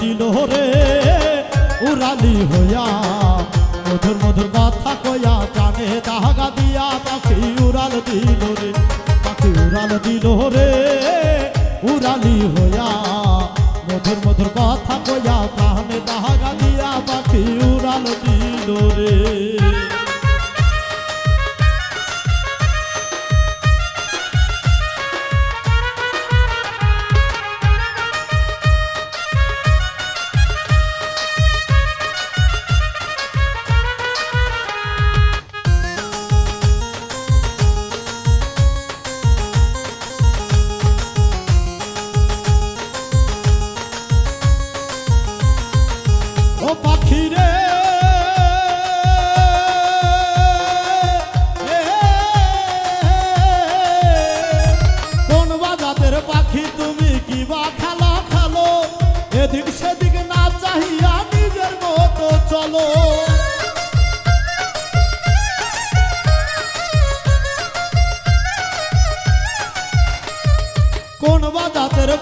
দিল রে, উড়ালি হইয়া। মধুর মধুর কথা কইয়া জানে দাহাগা দিয়া পাখি উড়াল দিল রে, পাখি উড়াল দিল রে, উড়ালি হইয়া। পাখি তুমি কি বা খেলা এদিক সেদিক না চাহিয়া নিজের মতো চলো।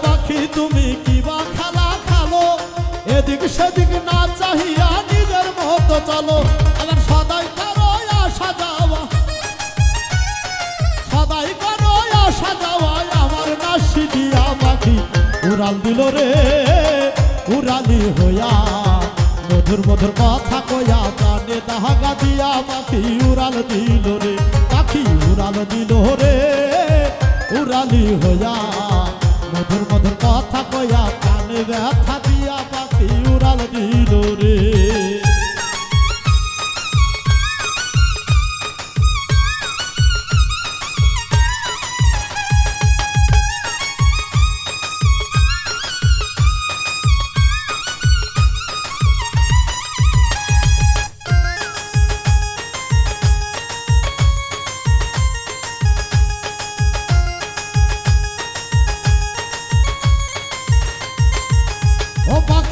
পাখি তুমি এদিক সেদিক না চলো আবার সদাই করো আসা যাওয়া। সদাই করো আসা যাওয়া আমার নাসি দিয়া পাখি উড়াল দিল রে, উড়ালি হইয়া। মধুর মধুর কথা কইয়া কানে দাহাগা দিয়া পাখি উড়াল দিল রে, পাখি উড়াল দিল রে, উড়ালি হইয়া। মধুর মধুর কথা কইয়া কানে ব্যথা দিয়া পাখি উড়াল দিল রে।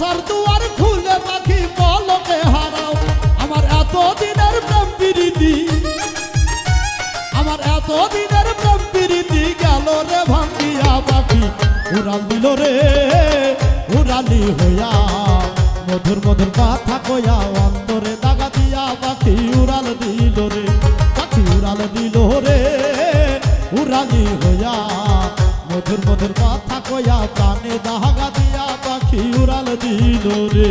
আসার দুয়ার খুলে পাখি বলকে হারাও। আমার এত দিনের প্রেম প্রীতি। আমার এত দিনের প্রেম প্রীতি গেল রে ভাঙ্গিয়া পাখি। উড়াল দিল রে, উড়ালি হইয়া। মধুর মধুর কথা কইয়া অন্তরে দাগা দিয়া পাখি উড়াল দিল রে। পাখি উড়াল দিল রে, উড়ালি হইয়া। মধুর মধুর কথা কইয়া প্রাণে দাগা উড়াল দিল রে।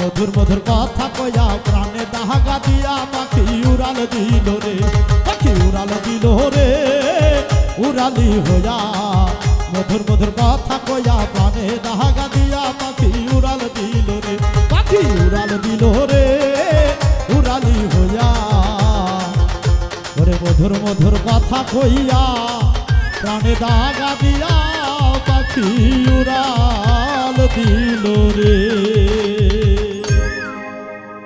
মধুর মধুর কথা কইয়া প্রাণে দাহাগা দিয়া পাখি উড়াল দিল রে পাখি উড়াল দিল রে, উড়ালি হইয়া। মধুর মধুর কথা কইয়া প্রাণে দাহাগা দিয়া পাখি উড়াল দিল রে পাখি উড়াল দিল রে, উড়ালি হইয়া। ওরে মধুর মধুর কথা কইয়া প্রাণে দাগা দিয়া পাখি উড়াল দিল